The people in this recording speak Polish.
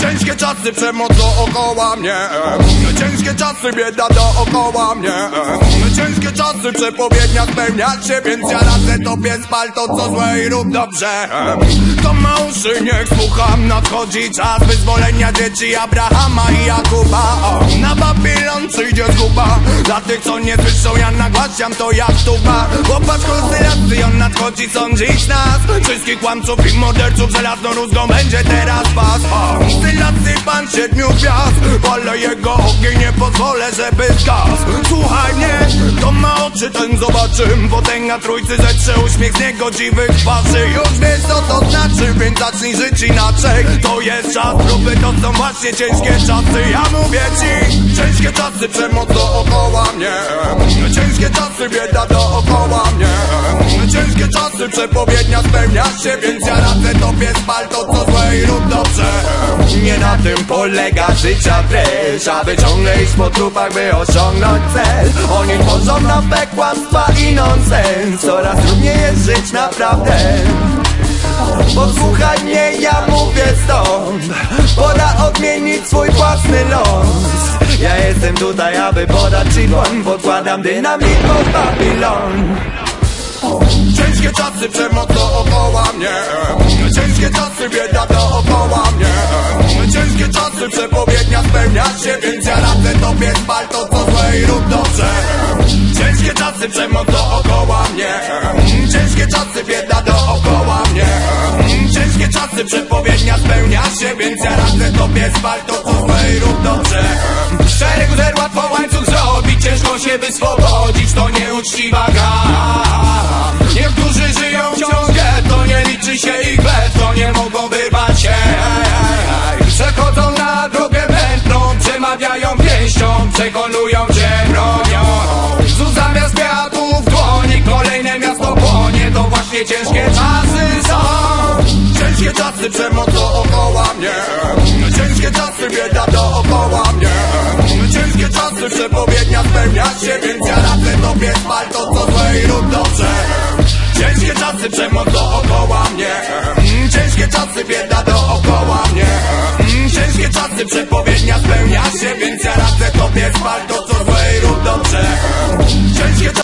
Ciężkie czasy, przemoc dookoła mnie. Ciężkie czasy, bieda dookoła mnie Ciężkie czasy, przepowiednia spełnia się Więc ja radzę tobie spal to co złe i rób dobrze. To ma niech słucham Nadchodzi czas wyzwolenia dzieci Abrahama i Jakuba. O, Na Babilon przyjdzie zguba. Dla tych co nie słyszą, ja nagłaśniam to jak tuba Popatrz konstylacji, on nadchodzi sądzić nas. Wszystkich kłamców i morderców Żelazną rózgą będzie teraz was. O, Konstylacji pan siedmiu gwiazd. Wolę jego ogień, nie pozwolę, żeby zgasł. Słuchaj mnie, to ma oczy, ten zobaczym Potęga trójcy zetrze uśmiech z niegodziwych twarzy. Już wiesz co to znaczy, więc zacznij żyć inaczej. To jest czas próby, to są właśnie ciężkie czasy. Ja mówię ci, ciężkie czasy, przemoc dookoła mnie przepowiednia spełnia się Więc ja radzę tobie spal to co złe i rób dobrze. Nie na tym polega życia treść Aby ciągle iść po trupach, by osiągnąć cel. Oni tworzą nam kłamstwa i nonsens. Coraz trudniej jest żyć naprawdę. Posłuchaj mnie, ja mówię stąd. Pora odmienić swój własny los. Ja jestem tutaj, aby podać ci dłoń. Podkładam dynamit pod Babilon czasy, przemoc dookoła mnie. Ciężkie czasy, bieda dookoła mnie. Ciężkie czasy, przepowiednia spełnia się Więc ja radzę tobie spal to co złe i rób dobrze. Ciężkie czasy, przemoc dookoła mnie. Ciężkie czasy, bieda dookoła mnie. Ciężkie czasy, przepowiednia spełnia się Więc ja radzę tobie spal to co złe i rób dobrze. Szereg zer łatwo przekonują cię bronią. Tu zamiast kwiatów dłoni Kolejne miasto płonie. To właśnie ciężkie czasy są. Ciężkie czasy, przemoc dookoła mnie. Ciężkie czasy, pieśnia spełnia się Więc ja radzę tobie spal to co złe i rób dobrze.